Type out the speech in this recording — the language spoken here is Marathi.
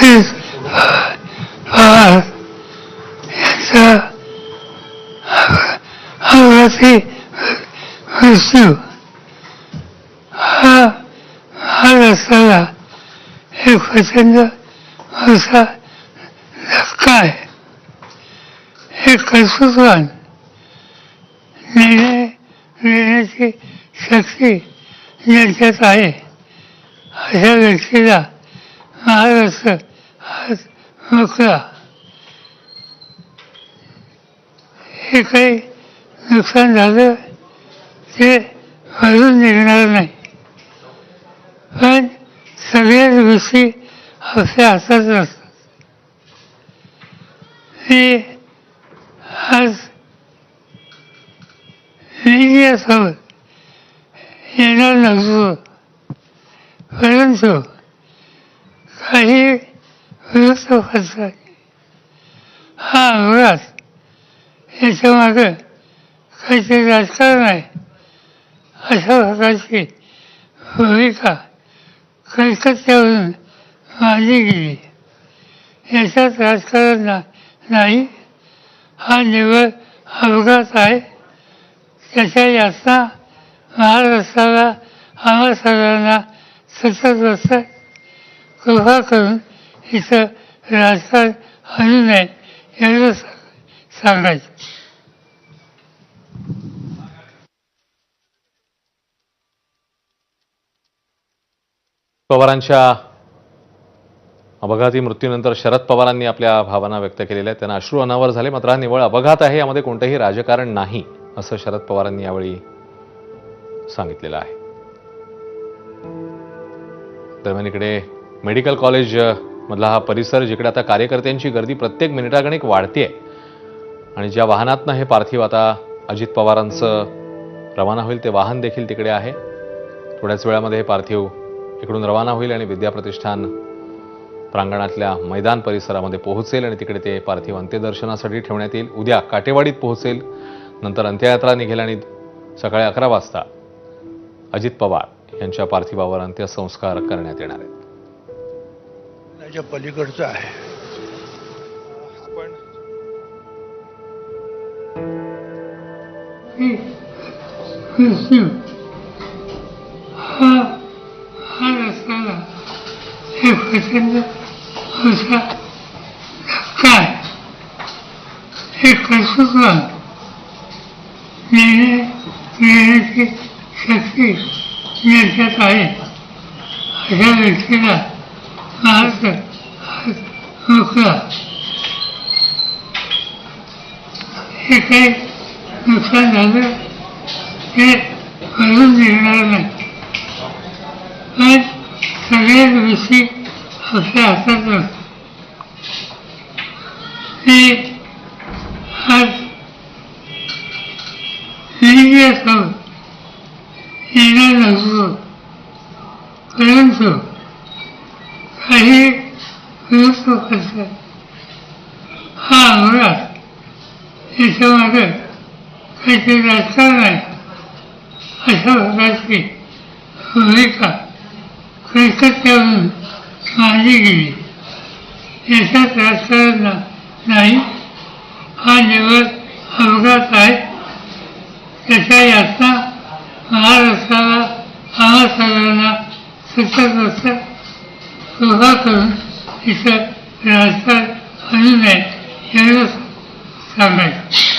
पवार यांचा अपघाती मृत्यू हा हा रस्त्याला एक प्रचंड मोठा धक्का आहे हे कर्तृत्वान निर्णय घेण्याची शक्ती ज्यांच्यात आहे अशा व्यक्तीला महाराष्ट्र मोकळा हे काही नुकसान झालं ते अजून निघणार नाही. पण सगळ्याच गोष्टी आपल्या हातात नसतात मी आज मीडियासोबत येणार नसतो परंतु काही वृत्तपत्रांनी हा अपघात याच्यामागं काहीतरी राजकारण आहे अशा प्रकारची भूमिका कलकत्त्यावरून मांडली गेली याच्यात राजकारण नाही हा निवड अपघात आहे त्याच्या यातना महाराष्ट्राला आम्हा सगळ्यांना सतत बसतात कृपा करून इथं राजकारण आणू नये याचं सांगायचं. पवारांच्या अपघाती मृत्यूनंतर शरद पवारांनी आपल्या भावना व्यक्त केलेल्या आहेत. त्यांना अश्रू अनावर झाले. मात्र हा निवळ अपघात आहे. यामध्ये कोणतंही राजकारण नाही असं शरद पवारांनी यावेळी सांगितलेलं आहे. दरम्यान इकडे मेडिकल कॉलेज मधला हा परिसर जिकडे आता कार्यकर्त्यांची गर्दी प्रत्येक मिनिटागणिक वाढते आणि ज्या वाहनातनं हे पार्थिव आता अजित पवारांचं रवाना होईल ते वाहन देखील तिकडे आहे. थोड्याच वेळामध्ये हे पार्थिव इकडून रवाना होईल आणि विद्याप्रतिष्ठान प्रांगणातल्या मैदान परिसरामध्ये पोहोचेल आणि तिकडे ते पार्थिव अंत्यदर्शनासाठी ठेवण्यात येईल. उद्या काटेवाडीत पोहोचेल. नंतर अंत्ययात्रा निघेल आणि सकाळी अकरा वाजता अजित पवार यांच्या पार्थिवावर अंत्यसंस्कार करण्यात येणार आहेत. त्याच्या पलीकडचं आहे आपण मृत्यू हा हा रस्त्याला प्रचंड हे निर्णय घेण्याची शक्ती आहे अशा व्यक्तीला महाराष्ट्र आज हे काही नुकसान झालं हे भरून निघणार नाही पण सगळ्याच गोष्टी आपल्या हातात नसतात मी आज लिंग येणार नसतो परंतु काही वृत्तपत्रात हा अपघात याच्यामध्ये काहीतरी राजकारण नाही अशा प्रकारची भूमिका कलकत्त्यावरून मांडली गेली. याच्यात राजकारण नाही हा निवड अपघात आहे. त्याच्या यातना महाराष्ट्राला आम्हा सगळ्यांना सतत बसतात शोधा करून इथं राजकारण आणू नये एवढं सांगायचं